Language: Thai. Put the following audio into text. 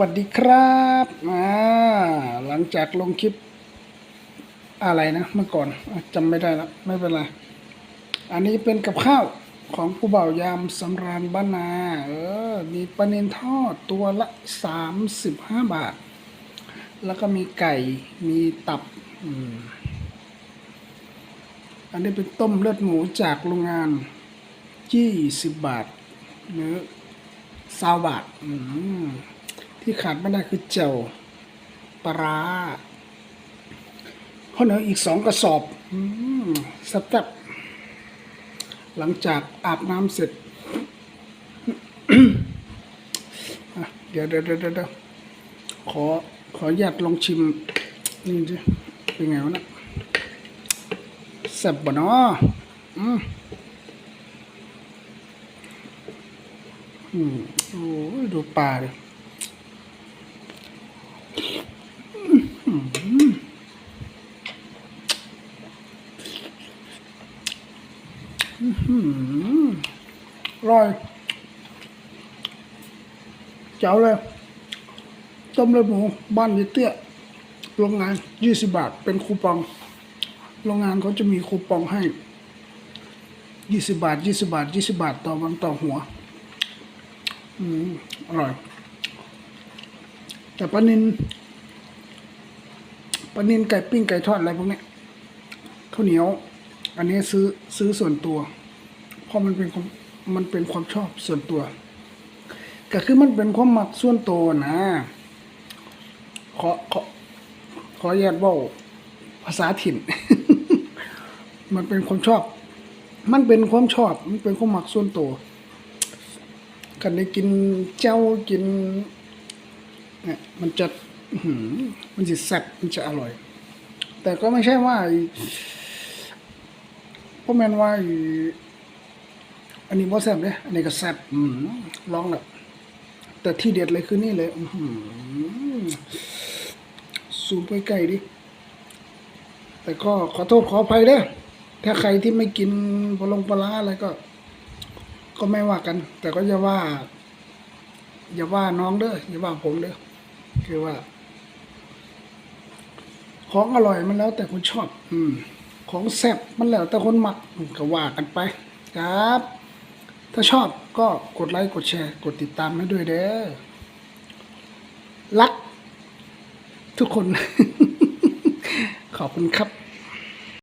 วัสดีครับอ่าหลังจากลงคลิปอะไรนะเมื่อก่อนจำไม่ได้แล้วไม่เป็นไร อันนี้เป็นกับข้าวของผู้บ่าวยามสำราญบ้านนา เออ มีปลาเนนทอดตัวละสามสิบห้าบาท แล้วก็มีไก่มีตับอืมอันนี้เป็นต้มเลือดหมูจากโรงงานยี่สิบบาทเนื้อซาวบาท อืม ที่ขาดไม่ได้คือเจลปลาข้าวเหนียวอีกสองกระสอบอืมสแต็บหลังจากอาบน้ำเสร็จ เดี๋ยวเดี๋ยวเดี๋ยวขอขออนุญาตลองชิม นี่ดิเป็นไงวะนะแซ่บบ่เนาะอืมอืมโอ้ยดูปลาดิ อร่อย เจ๋วเลย ต้มเลือดหมูบ้านยี่เตี้ย โรงงานยี่สิบาท เป็นคูปอง โรงงานเขาจะมีคูปองให้ยี่สิบาทยี่สิบาทยี่สิบาท ต่อวันต่อหัว อืม อร่อย แต่ปลานินปลานินไก่ปิ้งไก่ทอดอะไรพวกนี้ข้าวเหนียว อันนี้ซื้อซื้อส่วนตัวเพราะมันเป็นมมันเป็นความชอบส่วนตัว ก็คือมันเป็นความมักส่วนตัวนะขอขอขออนุญาตเว่าภาษาถิ่น มันเป็นความชอบ มันเป็นความชอบ มันเป็นความมักส่วนตัวกันได้กินเจ้ากินเนี่ยมันจะมันจะแซ่บมันจะอร่อย แต่ก็ไม่ใช่ว่า พ่อแมนว่าอันนี้บ่แซ่บเลยอันนี้ก็แซ่บลองแล้วแต่ที่เด็ดเลยคือนี่เลยอืซูมไปใกล้ดิ แต่ก็ขอโทษขออภัยเด้อถ้าใครที่ไม่กินปลาลงปลาร้าอะไรก็ ก็ไม่ว่ากัน แต่ก็อย่าว่า อย่าว่าน้องเด้ออย่าว่าผมเด้อคือว่า ของอร่อยมันแล้วแต่คนชอบ อืม ของแซ่บมันแล้วแต่คนมักก็ว่ากันไปครับ ถ้าชอบก็กดไลค์กดแชร์ กดติดตามให้ด้วยเด้อรัก ทุกคน ขอบคุณครับ